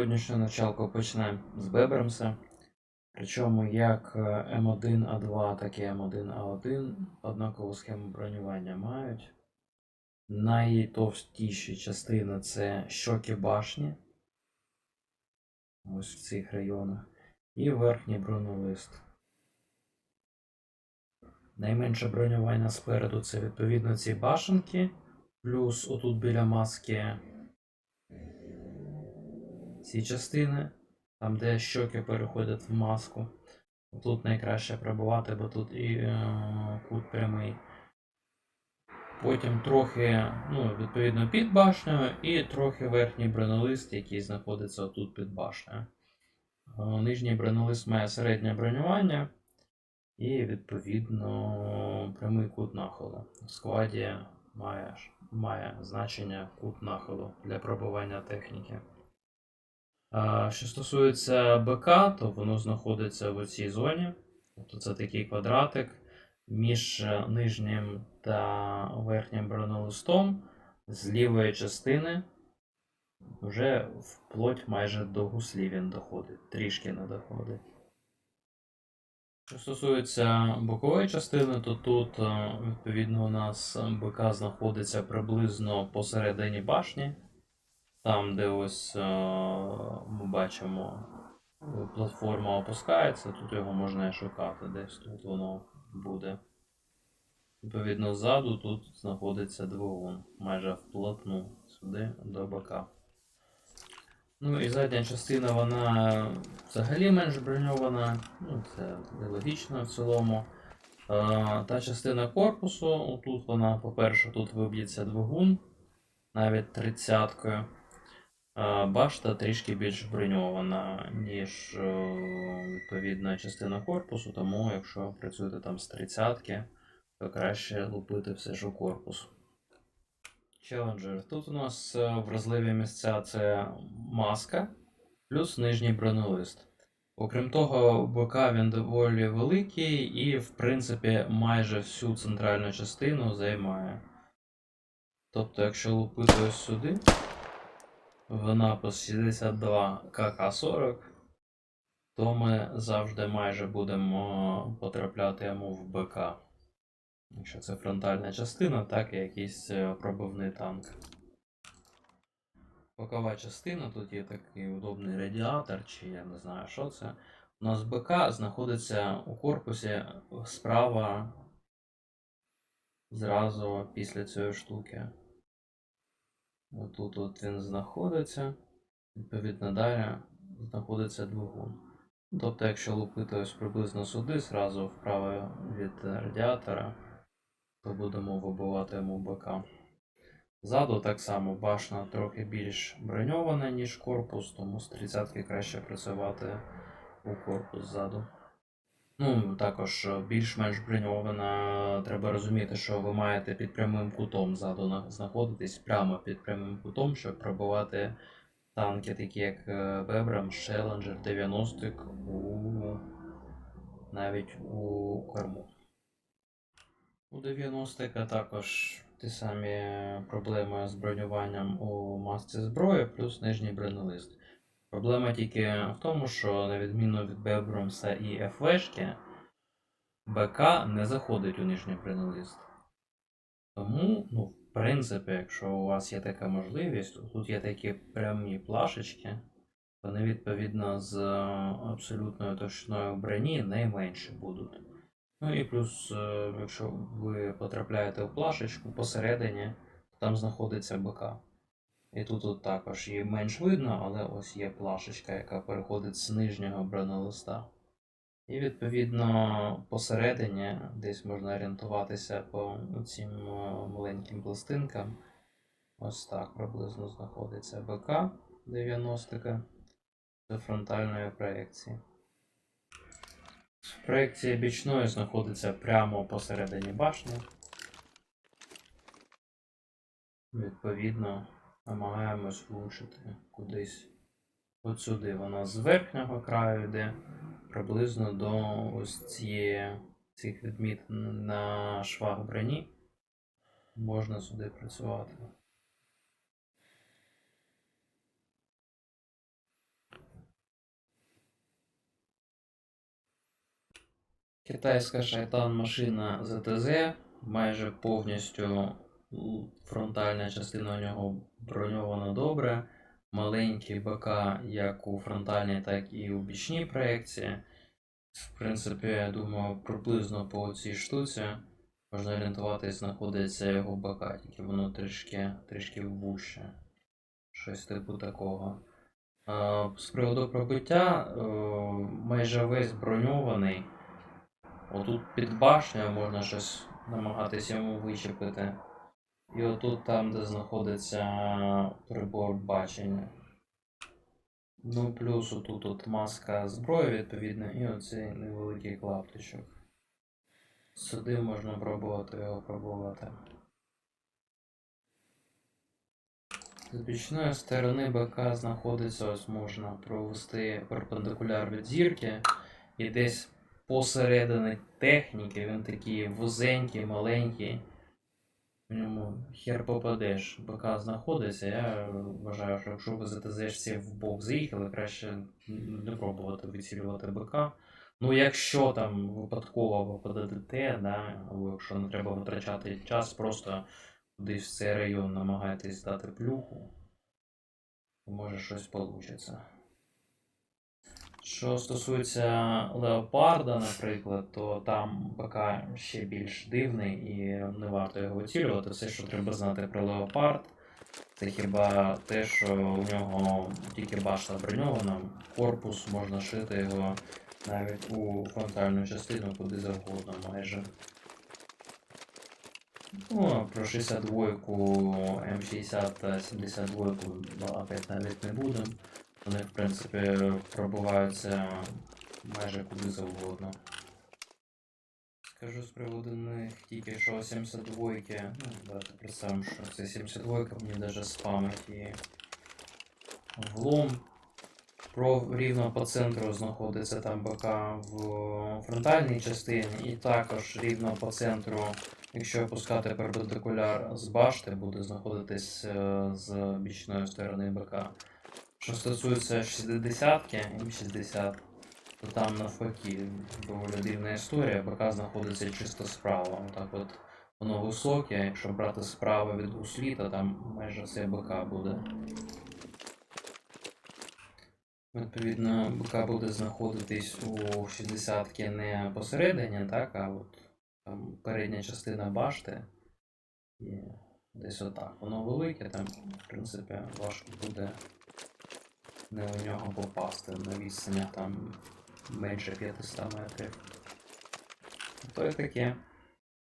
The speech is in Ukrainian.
Сьогоднішню началку почнемо з Бебрамса. Причому як е, М1А2, так і М1А1 однакову схему бронювання мають. Найтовстіші частини це щоки башні. Ось в цих районах. І верхній бронелист. Найменше бронювання спереду це відповідно ці башенки. Плюс отут біля маски ці частини, там де щоки переходять в маску. Тут найкраще пробувати, бо тут і е, кут прямий. Потім трохи, ну, відповідно, під башнею, і трохи верхній бронелист, який знаходиться отут під башнею. Е, Нижній бронелист має середнє бронювання і, відповідно, прямий кут нахилу. В складі має, має значення кут нахилу для пробування техніки. Що стосується БК, то воно знаходиться в цій зоні. Тобто це такий квадратик між е, нижнім та верхнім бронелистом з лівої частини вже вплоть майже до гуслі він доходить, трішки не доходить. Що стосується бокової частини, то тут, е, відповідно, у нас БК знаходиться приблизно посередині башні. Там, де ось е, ми бачимо, платформа опускається, тут його можна і шукати, десь тут воно буде. Відповідно, ззаду тут знаходиться двигун, майже вплотну сюди до бока. Ну і задня частина, вона взагалі менш броньована, ну це нелогічно в цілому. Е, та частина корпусу, тут вона, по-перше, тут виб'ється двигун, навіть тридцяткою. Башта трішки більш броньована, ніж е, відповідна частина корпусу, тому якщо працюєте там з 30 то краще лупити все ж у корпус. Challenger. Тут у нас е, вразливі місця це маска плюс нижній бронелист. Окрім того, БК він доволі великий і, в принципі, майже всю центральну частину займає. Тобто, якщо лупити ось сюди, в напис 62 КК40, то ми завжди майже будемо потрапляти йому в БК. Якщо це фронтальна частина, так і якийсь е, пробивний танк. Бокова частина, тут є такий удобний радіатор, чи я не знаю, що це. У нас БК знаходиться у корпусі справа зразу після цієї штуки. Отут от він знаходиться. Відповідно, далі знаходиться двигун. Тобто, якщо лупити ось приблизно сюди, зразу вправо від радіатора, то будемо вибивати йому БК. Ззаду так само башна трохи більш броньована, ніж корпус, тому з 30 краще працювати у корпус ззаду. Ну, також е, більш-менш броньована. Треба розуміти, що ви маєте під прямим кутом ззаду знаходитись прямо під прямим кутом, щоб пробивати танки, такі як е, Бебрам, Челленджер, 90 у навіть у корму. У 90-ка також ті самі проблеми з бронюванням у масці зброї, плюс нижній бронелист. Проблема тільки в тому, що на відміну від Бебромса і ФВшки, БК не заходить у нижній бронелист. Тому, ну, в принципі, якщо у вас є така можливість, тут є такі прямі плашечки, вони відповідно з е, абсолютною точною броні найменші будуть. Ну і плюс, е, якщо ви потрапляєте в плашечку посередині, то там знаходиться БК. І тут от також її менш видно, але ось є плашечка, яка переходить з нижнього бронелиста. І відповідно посередині десь можна орієнтуватися по цим е, маленьким пластинкам. Ось так приблизно знаходиться БК 90 до фронтальної проекції. Проекція бічної знаходиться прямо посередині башні. Відповідно, намагаємось влучити кудись от сюди. Вона з верхнього краю йде приблизно до ось цієї цих відміт на швах броні. Можна сюди працювати. Китайська шайтан машина ЗТЗ майже повністю фронтальна частина у нього броньована добре. Маленький БК як у фронтальній, так і у бічній проекції. В принципі, я думаю, приблизно по цій штуці можна орієнтуватись, знаходиться його БК, тільки воно трішки, трішки вуще. Щось типу такого. З приводу пробиття, е, майже весь броньований. Отут під башнею можна щось намагатись йому вичепити. І отут там, де знаходиться прибор бачення. Ну, плюс отут от маска зброї, відповідно, і оцей невеликий клаптичок. Сюди можна пробувати його пробувати. З бічної сторони БК знаходиться, ось можна провести перпендикуляр від зірки. І десь посередині техніки він такий вузенький, маленький. В ньому хер попадеш. БК знаходиться. Я вважаю, що якщо ви ЗТЗшці в бок заїхали, краще не пробувати вицілювати БК. Ну, якщо там випадково ви подадете, да, або якщо не треба витрачати час, просто кудись в цей район намагайтесь дати плюху, то може щось вийде. Що стосується леопарда, наприклад, то там БК ще більш дивний і не варто його вицілювати. Все, що треба знати про леопард, це хіба те, що у нього тільки башта броньована, корпус можна шити його навіть у фронтальну частину куди завгодно майже. Ну, про 62 М60 та 72 балакати навіть не будемо. Вони, в принципі, пробуваються майже куди завгодно. Скажу з приводу них тільки що 72 ну, давайте представимо, що це 72 мені навіть спамить і влом. Рівно по центру знаходиться там БК в фронтальній частині, і також рівно по центру, якщо опускати перпендикуляр з башти, буде знаходитись е, з бічної сторони БК. Що стосується 60-ки, М60, то там навпаки доволі дивна історія, БК знаходиться чисто справа. Отак от воно високе, якщо брати справа від гуслі, там майже все БК буде. Відповідно, БК буде знаходитись у 60-ки не посередині, так, а от там передня частина башти. І десь отак. Воно велике, там, в принципі, важко буде не у нього попасти на відстані там менше 500 метрів. То й таке.